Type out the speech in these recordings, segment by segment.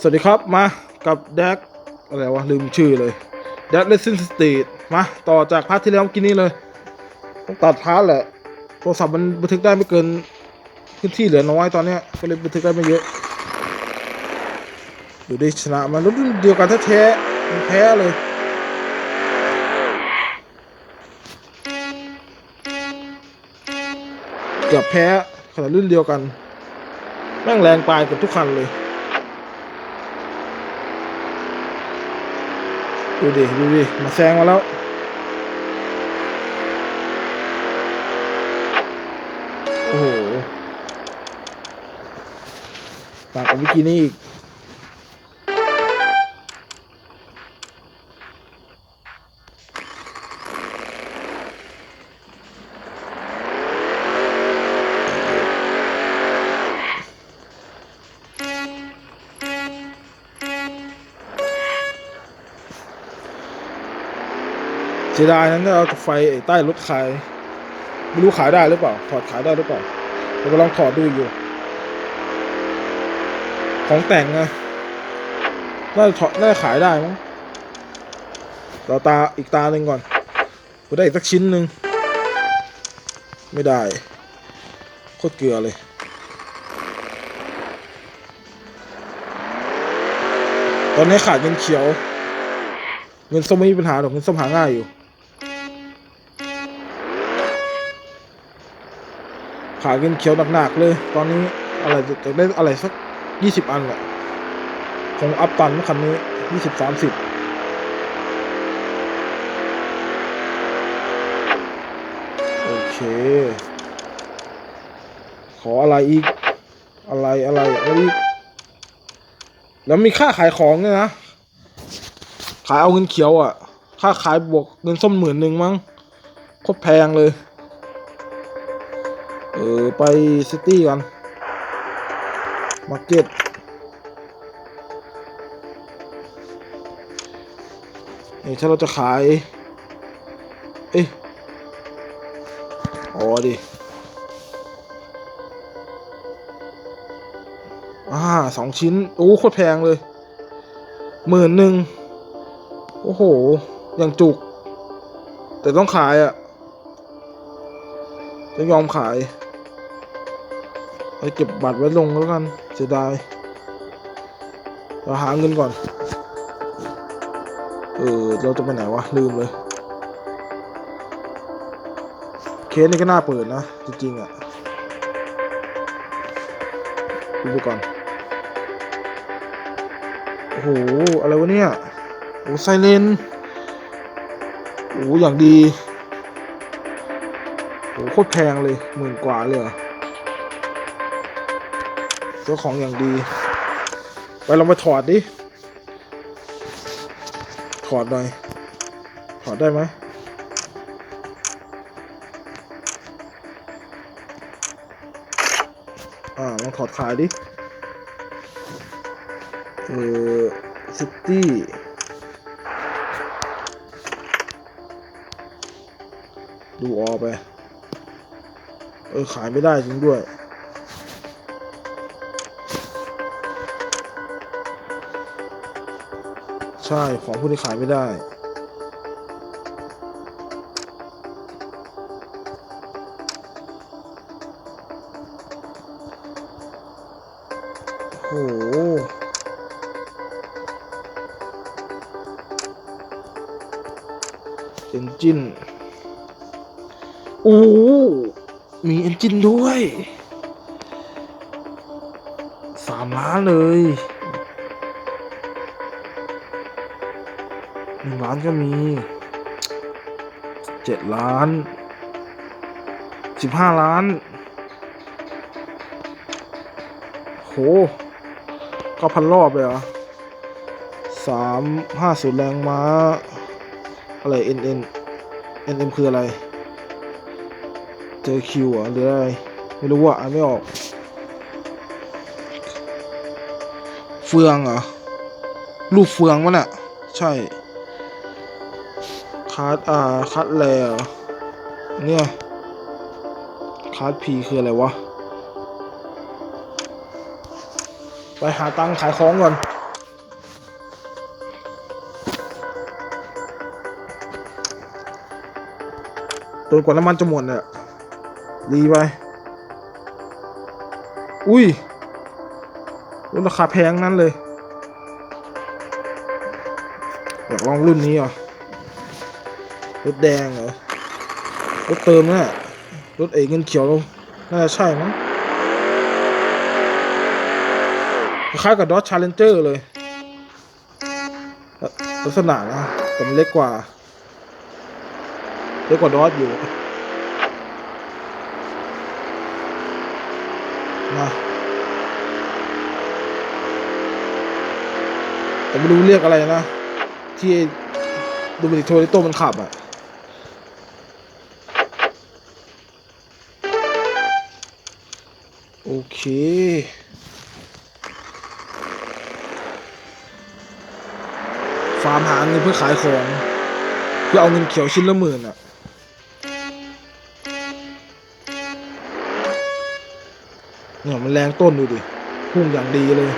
สวัสดีครับมากับแดกอะไรวะ ลืมชื่อเลยแดกเลสซินสตรีทมาต่อจากพาร์ทที่แล้วกินนี้เลย ต้องตัดพาร์ทแหละ โทรศัพท์มันบันทึกได้ไม่เกินพื้นที่เหลือน้อยตอนเนี้ยก็เลยบันทึกได้ไม่เยอะ อยู่ได้ชนะมันรุ่นเดียวกันแท้ๆแพ้เลยเกือบแพ้ขนาดรุ่นเดียวกัน แม่งแรงปลายกับทุกคันเลย ดูดิดูดิมาแซงมาแล้วโอ้โหต่างกับเมื่อกี้นี่อีก สียดายนั้นเอาไฟใต้รถขายไม่รู้ขายได้หรือเปล่า ถอดขายได้หรือเปล่าเดี๋ยวลองถอดดูอยู่ ของแต่งไงน่าจะถอดน่าจะขายได้มั้งเราตาอีกตาหนึ่งก่อนกูได้อีกสักชิ้นหนึ่งไม่ได้โคตรเกลือเลยตอนนี้ขาดเงินเขียว เงินส้มไม่มีปัญหาหรอกเงินส้มหาง่ายอยู่ ขายเงินเขียวหนักๆเลย ตอนนี้อะไรจะได้อะไรสักยี่สิบอันแหละคงอัพตันคันนี้ยี่สิบสามสิบโอเค ขออะไรอีก อะไรอะไรอะไรอีก แล้วมีค่าขายของเนี่ยนะ ขายเอาเงินเขียวอะ ค่าขายบวกเงินส้มหมื่นหนึ่งมั้งโคตรแพงเลย ออไปซิตี้กันมาร์เก็ตนี่ถ้าเราจะขาย เอ้ยอ๋อดิอ่าสองชิ้น โอ้โคตรแพงเลยหมื่นหนึ่งโอ้โห อย่างจุก แต่ต้องขายอะ่ะ จะยอมขาย ไปเก็บบัตรไว้ลงแล้วกันเสียดายเราหาเงินก่อน เออ เราจะไปไหนวะ ลืมเลย เคสนี่ก็น่าเปิดนะ จริงๆอะ่ะดูไปก่อน โอ้โห อะไรวะเนี่ย โอ้ไซเลน โอ้อย่างดี โอ้โคตรแพงเลยหมื่นกว่าเลยเหรอ เจ้าของอย่างดี ไปลองไปถอดดิ ถอดหน่อย ถอดได้ไหมอ่าลองถอดขายดิ เออซิตี้ดูออไป เออ ขายไม่ได้จริงด้วย ช่ ของพวกนี้ขายไม่ได้โอ้โหเอนจินโอ้มีเอนจินด้วยสามล้านเลย หนึ่งล้านก็มีเจ็ดล้านสิบห้าล้าน โหก็พันรอบเลยเหรอสามห้าศูนย์แรงม้า อะไร N N N M คืออะไร เจอคิวอะหรืออะไร ไม่รู้อะอ่านไม่ออก เฟืองเหรอะรูปเฟืองวะน่ะ ใช่ คาร์ดอ่าคาร์ดแลเหรอเนี่ยคาร์ดพีคืออะไรวะ ไปหาตังค์ขายของก่อนจนกว่าน้ำมันจะหมดเนี่ยดีไป อุ้ยรถราคาแพงนั้นเลย อยากลองรุ่นนี้เห รถแดงเหรอรถเติมน่ะรถเอกเงินเขียวน่าจะใช่มั้งคล้ายกับ Dodge Challenger เลยลักษณะนะแต่มันเล็กกว่า เล็กกว่า Dodge อยู่มาแต่ไม่รู้เรียกอะไรนะ ที่ดูมิติโทริโตมันขับอะ โอเค ฟาร์มหาเงินเพื่อขายของ เพื่อเอาเงินเขียวชิ้นละหมื่นอะเนี่ยมันแรงต้นดูดิ พุ่งอย่างดีเลย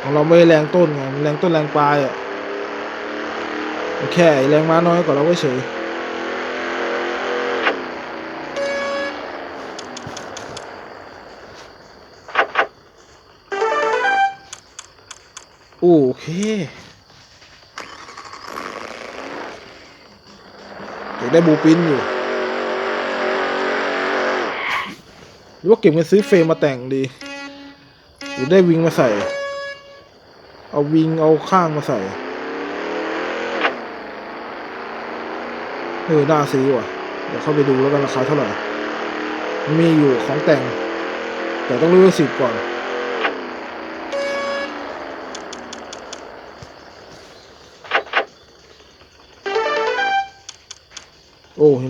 ของเราไม่แรงต้นไง มันแรงต้นแรงปลายอะมันแค่แรงม้าน้อยกว่าเราก็เฉย ได้บูปินอยู่ หรือว่าเก็บเงินซื้อเฟรมมาแต่งดี หรือได้วิงมาใส่ เอาวิงเอาข้างมาใส่ เออน่าซื้อว่ะ เดี๋ยวเข้าไปดูแล้วกันราคาเท่าไหร่ มีอยู่ของแต่ง แต่ต้องรู้สิบก่อน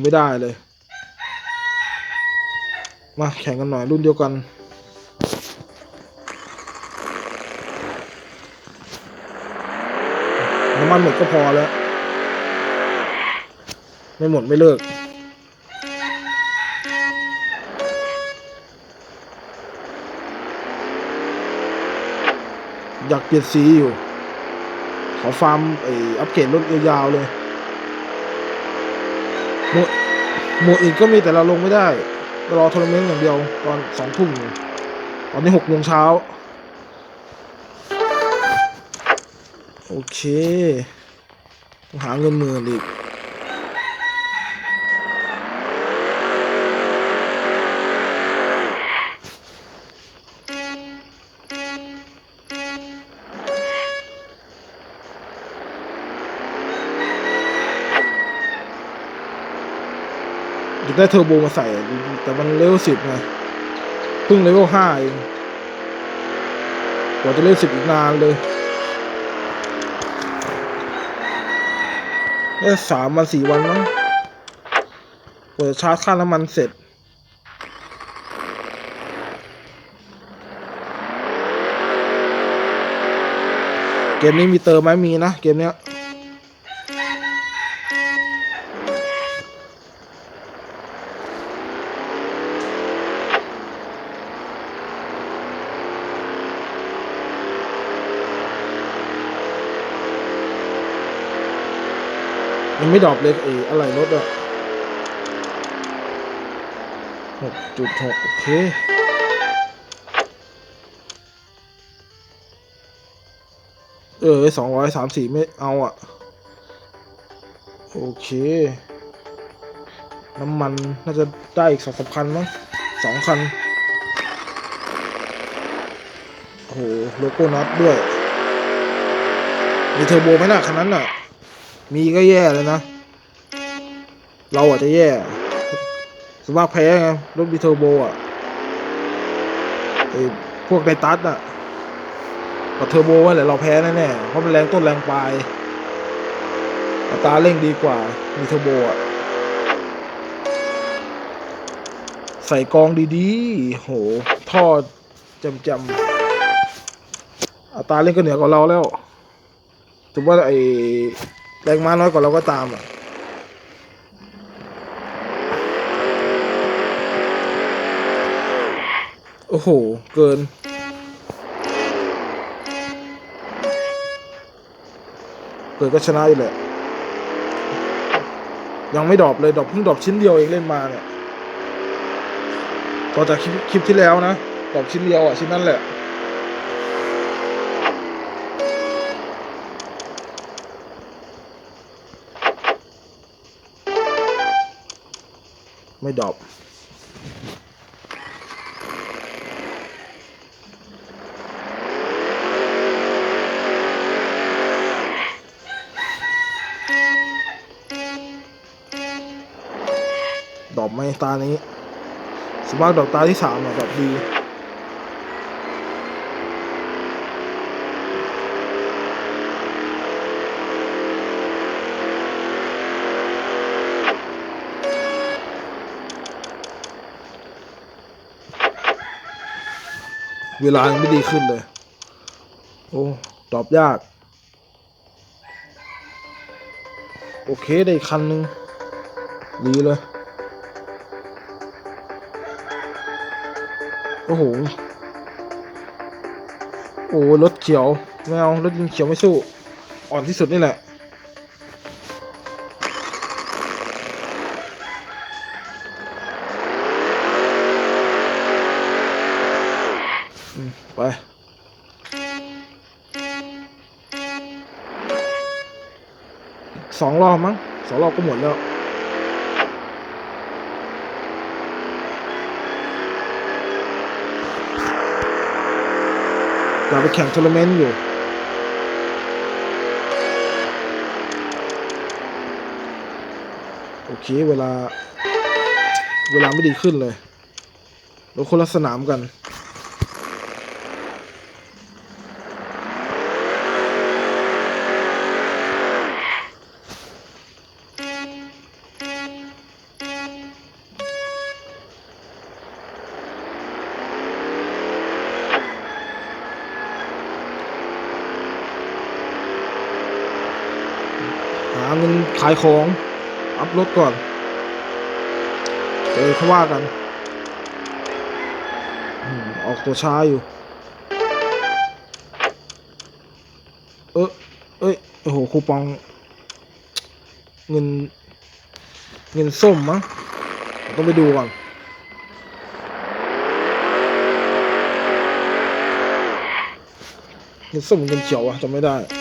ไม่ได้เลย มาแข่งกันหน่อยรุ่นเดียวกันน้ำมันหมดก็พอแล้ว ไม่หมดไม่เลิกอยากเปลี่ยนสีอยู่ ขอฟาร์มไอ้อัปเกรดรถยาวๆเลยหมวด หมวดอื่นก็มีแต่เราลงไม่ได้ รอทัวร์นาเมนต์อย่างเดียวตอนสองทุ่มตอนนี้หกโมงเช้า โอเคต้องหาเงินหมื่นอีก อยากได้เทอร์โบมาใส่ แต่มันเลเวลสิบไงเพิ่งเลเวลห้าเองกว่าจะเลเวลสิบอีกนานเลยได้สามวันสี่วันมั้งกว่าจะชาร์จค่าน้ำมันเสร็จเกมนี้มีเติมไหมมีนะ เกมเนี้ย ยังไม่ดรอปเลยไอ้อะไรรถอะหกจุดหกโอเคเออสองร้อยสามสี่ไม่เอาอะโอเค น้ำมันน่าจะได้อีกสองสามคันมั้งสองคัน โอ้โห โลโก้น็อตด้วย มีเทอร์โบไหมน่ะคันนั้นน่ะ มีก็แย่เลยนะ เราอาจจะแย่สมมติแพ้ไงรถบีเทอร์โบอะไอ้พวกไดตัสอะกับเทอร์โบว่าแหละเราแพ้แน่ๆเพราะมันแรงต้นแรงปลายอัตราเร่งดีกว่ามีเทอร์โบอะใส่กองดีๆ โหท่อจำๆอัตราเร่งก็เหนือกว่าเราแล้ว ถือว่าไอ แรงม้าน้อยกว่าเราก็ตามอะโอ้โห เกิน เกิดก็ชนะอยู่แหละ ยังไม่ดรอปเลยดรอปเพิ่งดรอปชิ้นเดียวเองเล่นมาเนี่ย ต่อจากคลิปคลิปที่แล้วนะดรอปชิ้นเดียวอะ ชิ้นนั้นแหละ ไม่ดอบดอกไม้ตานี้สมมากดอกตาที่สามอะดอบดี เวลายังไม่ดีขึ้นเลย โอ้ตอบยาก โอเคได้คันหนึ่งดีเลย โอ้โห โอ้รถเขียว ไม่เอา รถยิงเขียวไม่สู้ อ่อนที่สุดนี่แหละ สองรอบก็หมดแล้วอยาไปแข่งทัวร์นาเมนต์อยู่โอเคเวลา เวลาไม่ดีขึ้นเลยเราคนละสนามกัน ขายของ อัพรถก่อนเจอเขาว่ากันออกตัวช้าอยู่ เออเอ้ย โอ้โห คูปอง เงิน เงินส้มมั้ง ต้องไปดูก่อนเงินส้มเงินเขียวอะจำไม่ได้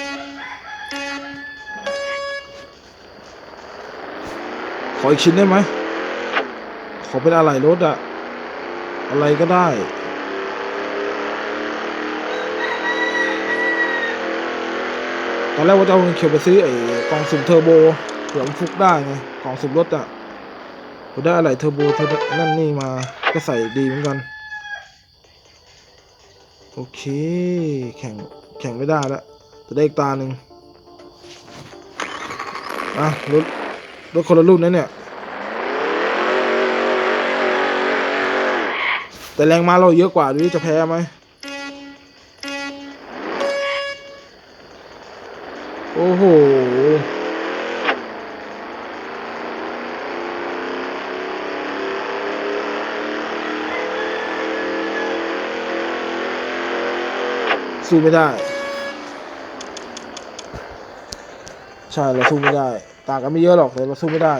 ขออีกชิ้นได้ไหม ขอเป็นอะไรรถอะอะไรก็ได้ ตอนแรกว่าจะเอาเงินเขียวไปซื้อไอ้กล่องสุ่มเทอร์โบเผื่อมฟุกได้ไงกล่องสุ่มรถอะพอได้อะไรเทอร์โบเทอร์นั่นนี่มาก็ใส่ดีเหมือนกัน โอเค แข่งแข่งไม่ได้แล้วจะได้อีกตาหนึ่งอะรถ รถคนละรุ่นนะเนี่ย แต่แรงมาเราเยอะกว่าดูจะแพ้ไหมโอ้โหสู้ไม่ได้ ใช่เราสู้ไม่ได้ ต่างกันไม่เยอะหรอกแต่เราสู้ไม่ได้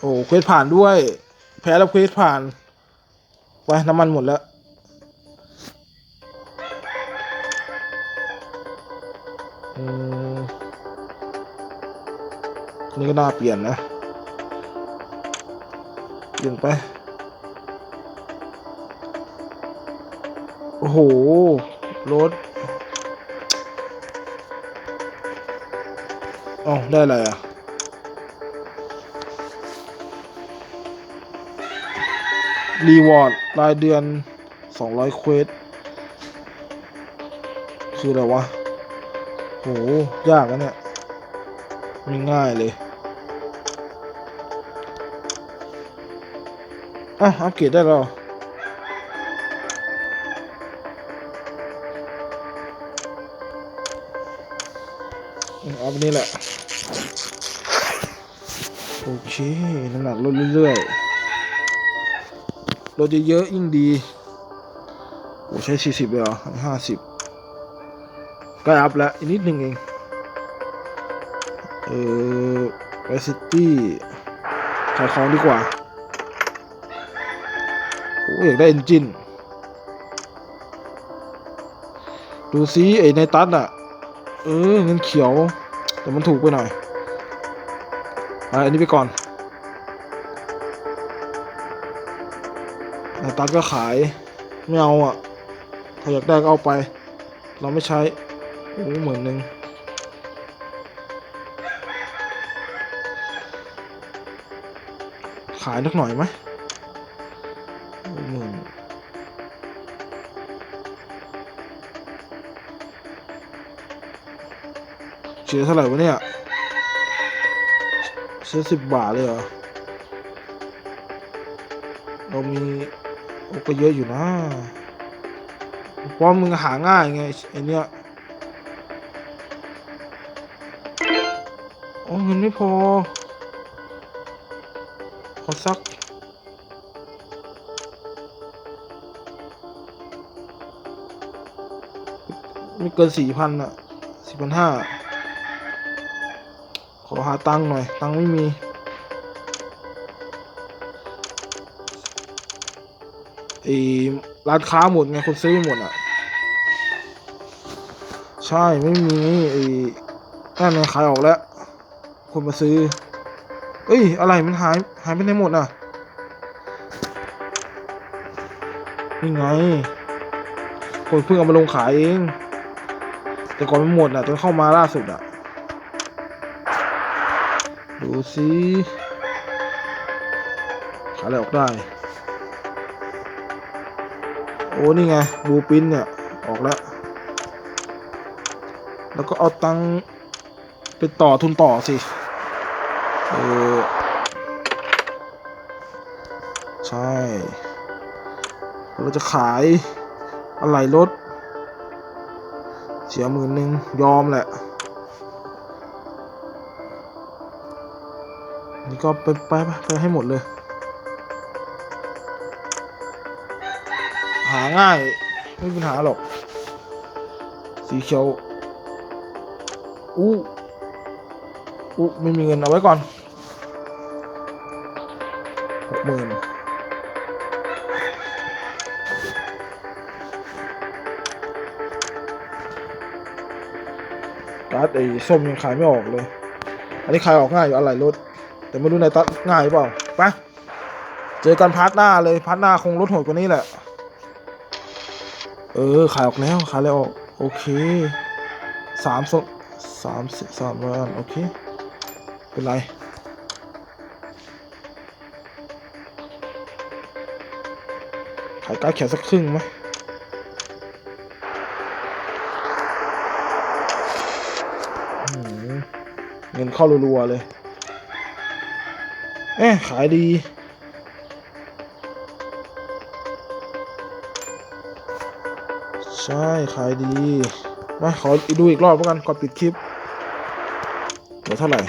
โอ้เควสผ่านด้วย แพ้แล้วเควสผ่านไปน้ำมันหมดแล้วอนี่ก็น่าเปลี่ยนนะ เปลี่ยนไป โอ้โหรถ อ๋อได้อะไรอะรีวอร์ดรายเดือน 200 เควส คืออะไรวะ โห ยากนะเนี่ยไม่ง่ายเลย อะ อัปเกรดได้แล้ว เอาไปนี่แหละ โอเค น้ำหนักลดเรื่อยๆ ลดเยอะๆยิ่งดีใช้สี่สิบเลยเหรอห้าสิบใกล้อัพแล้วอีกนิดหนึ่งเอง เออไวซิตี้ขายของดีกว่า โอ้อยากได้เอนจินดูซิไอ้ในตัดอะ เออเงินเขียว แต่มันถูกไปหน่อยไปอันนี้ไปก่อนในตัดก็ขาย ไม่เอาอะ ถ้าอยากได้ก็เอาไป เราไม่ใช้โอ้หมื่นหนึ่งขายนักหน่อยไหม เสียเท่าไหร่วะเนี่ยเสียสิบบาทเลยเหรอ เรามีโอ้ก็เยอะอยู่นะเพราะมึงหาง่ายไงไอเนี้ยโอ้เงินไม่พอ ขอสักไม่เกินสี่พันอะสี่พันห้า ขอหาตังค์หน่อย ตังค์ไม่มี ไอ้ร้านค้าหมดไงคนซื้อหมดอะ ใช่ไม่มีไอ้นั่นไงขายออกแล้ว คนมาซื้อ เอ้ย อะไรมันหายหายไปไหนหมดอะ นี่ไง คนเพิ่งเอามาลงขายเอง แต่ก่อนมันหมดอะจนเข้ามาล่าสุดอะ ดูสิขาอะไรออกได้ โอ้นี่ไงบูปินเนี่ย ออกแล้ว แล้วก็เอาตังไปต่อทุนต่อสิ เออ ใช่ เราจะขายอะไรรถ เสียหมื่นหนึ่งยอมแหละ ก็ไปไปไปให้หมดเลย หาง่าย ไม่มีปัญหาหรอก สีเขียวอู้อู้ไม่มีเงินเอาไว้ก่อนหกหมื่นการ์ดไอ้ส้มยังขายไม่ออกเลย อันนี้ขายออกง่ายอยู่อะไรรถ แต่ไม่รู้ในตัดง่ายหรือเปล่าไปเจอกันพาร์ทหน้าเลยพาร์ทหน้าคงรถโหดกว่านี้แหละ เออขายออกแล้วขายแล้วออกโอเคสามสสามสิบสามร้อยอันโอเค เป็นไรขายการ์ดแขนสักครึ่งไหมเงินเข้ารัวๆเลย เอ๊ะขายดี ใช่ขายดี มาขอดูอีกรอบแล้วกันก่อนปิดคลิปเหลือเท่าไหร่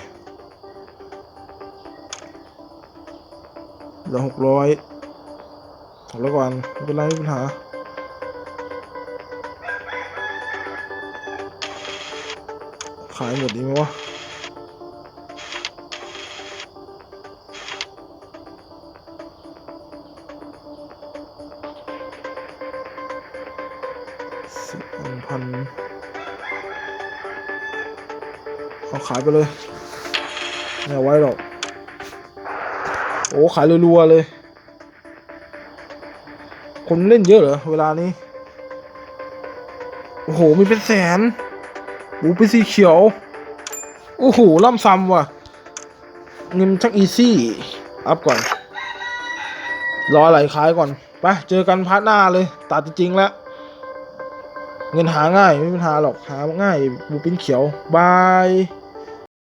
เหลือหกร้อยถอดแล้วก่อนไม่เป็นไรไม่เป็นปัญหาขายหมดดีไหมวะ สอันพันเอาขายไปเลยไม่เอาไว้หรอก โอ้ ขายรัวๆเลย คนเล่นเยอะเหรอ เวลานี้ โอ้โห มีเป็นแสนบูเป็นสีเขียว โอ้โห ล่ำซ้ำว่ะ เงินชักอีซี่ อัพก่อน รออะไรขายก่อน ไป เจอกันพาร์ทหน้าเลย ตัดจริงแล้ว เงินหาง่ายไม่มีปัญหาหรอกหาง่ายบูปินเขียวบาย